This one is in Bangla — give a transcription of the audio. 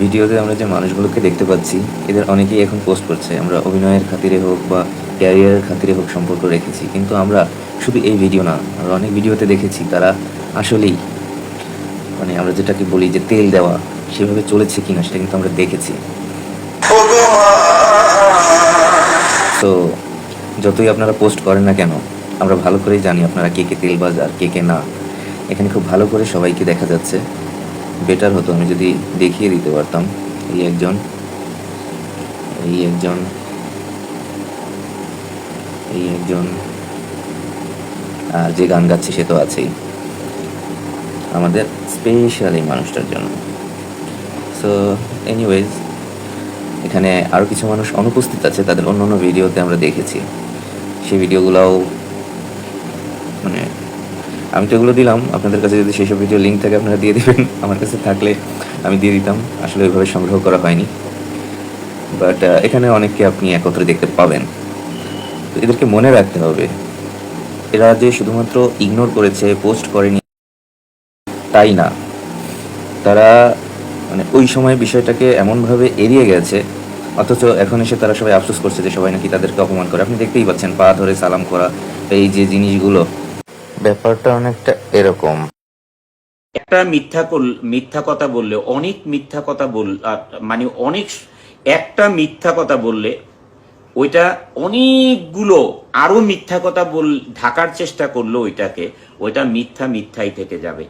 ভিডিওতে আমরা যে মানুষগুলোকে দেখতে পাচ্ছি এদের অনেকেই এখন পোস্ট করছে। আমরা অভিনয়ের খাতিরে হোক বা ক্যারিয়ারের খাতিরে হোক সম্পর্ক রেখেছি কিন্তু আমরা শুধু এই ভিডিও না আমরা অনেক ভিডিওতে দেখেছি তারা আসলেই মানে আমরা যেটাকে বলি যে তেল দেওয়া সেভাবে চলেছে কিনা সেটা কিন্তু আমরা দেখেছি। তো যতই আপনারা পোস্ট করেন না কেন আমরা ভালো করেই জানি আপনারা কে কে তেলবাজ আর কে কে না। এখানে খুব ভালো করে সবাইকে দেখা যাচ্ছে। বেটার হতো, আমি যদি দেখিয়ে দিতে পারতাম এই একজন এই একজন এই একজন আর যে গান গাচ্ছে সে তো আছেই। আমাদের স্পেশাল এই মানুষটার জন্য। সো এনিওয়েজ এখানে আরও কিছু মানুষ অনুপস্থিত আছে, তাদের অন্য অন্য ভিডিওতে আমরা দেখেছি। সেই ভিডিওগুলোও মানে আমি তো এগুলো দিলাম। আপনাদের কাছে যদি সেসব ভিডিও লিঙ্ক থাকে, আপনারা দিয়ে দিবেন। আমার কাছে থাকলে আমি দিয়ে দিতাম। আসলে ওইভাবে সংগ্রহ করা হয়নি। বাট এখানে অনেককে আপনি একত্রে দেখতে পাবেন। তো এদেরকে মনে রাখতে হবে, এরা যে শুধুমাত্র ইগনোর করেছে পোস্ট করেনি, তাই না? তারা মানে ওই সময় বিষয়টাকে এমনভাবে এড়িয়ে গেছে, অথচ এখন এসে তারা সবাই আফসোস করছে যে সবাই নাকি তাদেরকে অপমান করে। আপনি দেখতেই পাচ্ছেন, পা ধরে সালাম করা, এই যে জিনিসগুলো ব্যাপারটা অনেকটা এরকম। একটা মিথ্যা মিথ্যা কথা বললে, অনেক মিথ্যা কথা বল মানে অনেক একটা মিথ্যা কথা বললে, ওইটা অনেকগুলো আরও মিথ্যা কথা বল, ঢাকার চেষ্টা করল ওইটাকে, ওইটা মিথ্যা মিথ্যাই থেকে যাবে।